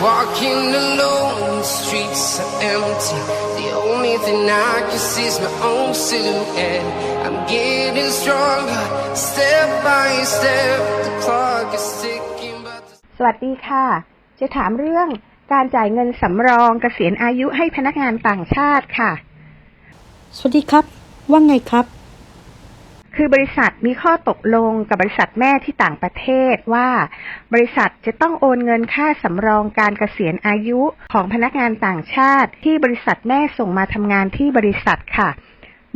Walking alone, the streets are empty. The only thing I can see is my own silhouette. I'm getting stronger, step by step. The clock is ticking, but the สวัสดีค่ะ จะถามเรื่องการจ่ายเงินสำรองเกษียณอายุให้พนักงานต่างชาติค่ะ สวัสดีครับ ว่าไงครับ คือบริษัทมีข้อตกลงกับบริษัทแม่ที่ต่างประเทศว่า บริษัทจะต้องโอนเงินค่าสำรองการเกษียณอายุของพนักงานต่างชาติ ที่บริษัทแม่ส่งมาทำงานที่บริษัทค่ะ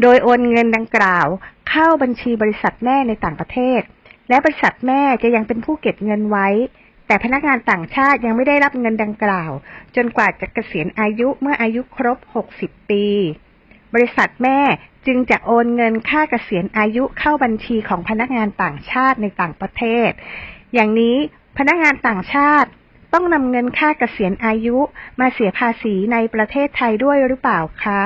โดยโอนเงินดังกล่าว เข้าบัญชีบริษัทแม่ในต่างประเทศ และบริษัทแม่จะยังเป็นผู้เก็บเงินไว้ แต่พนักงานต่างชาติยังไม่ได้รับเงินดังกล่าว จนกว่าจะเกษียณอายุเมื่ออายุครบ 60 ปีบริษัทแม่ จึงจะโอนเงินค่าเกษียณอายุเข้าบัญชีของพนักงานต่างชาติในต่างประเทศ อย่างนี้พนักงานต่างชาติต้องนำเงินค่าเกษียณอายุมาเสียภาษีในประเทศไทยด้วยหรือเปล่าคะ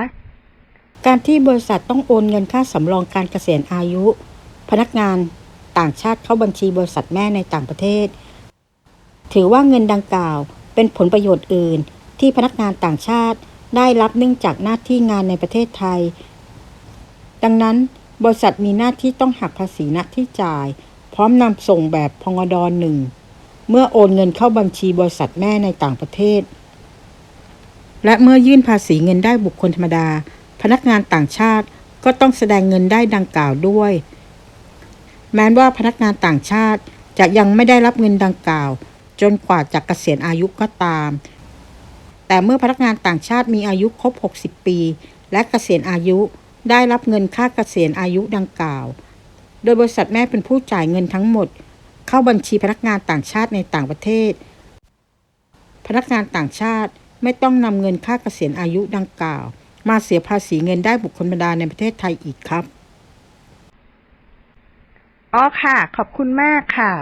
การที่บริษัทต้องโอนเงินค่าสำรองการเกษียณอายุ พนักงานต่างชาติเข้าบัญชีบริษัทแม่ในต่างประเทศ ถือว่าเงินดังกล่าวเป็นผลประโยชน์อื่น ที่พนักงานต่างชาติได้รับเนื่องจากหน้าที่งานในประเทศไทย ดังนั้นบริษัทมีหน้าที่ต้องหักภาษีณที่จ่าย พร้อมนำส่งแบบพงดอนหนึ่งเมื่อโอนเงินเข้าบัญชีบริษัทแม่ในต่างประเทศ และเมื่อยื่นภาษีเงินได้บุคคลธรรมดา พนักงานต่างชาติก็ต้องแสดงเงินได้ดังกล่าวด้วย แม้ว่าพนักงานต่างชาติจะยังไม่ได้รับเงินดังกล่าว จนกว่าจะเกษียณอายุก็ตาม แต่เมื่อพนักงานต่างชาติมีอายุครบ 60 ปี และเกษียณอายุ ได้รับเงินค่าเกษียณอายุดังกล่าว โดยบริษัทแม่เป็นผู้จ่ายเงินทั้งหมด เข้าบัญชีพนักงานต่างชาติในต่างประเทศ พนักงานต่างชาติไม่ต้องนำเงินค่าเกษียณอายุดังกล่าว มาเสียภาษีเงินได้บุคคลธรรมดาในประเทศไทยอีกครับ อ๋อค่ะ ขอบคุณมากค่ะ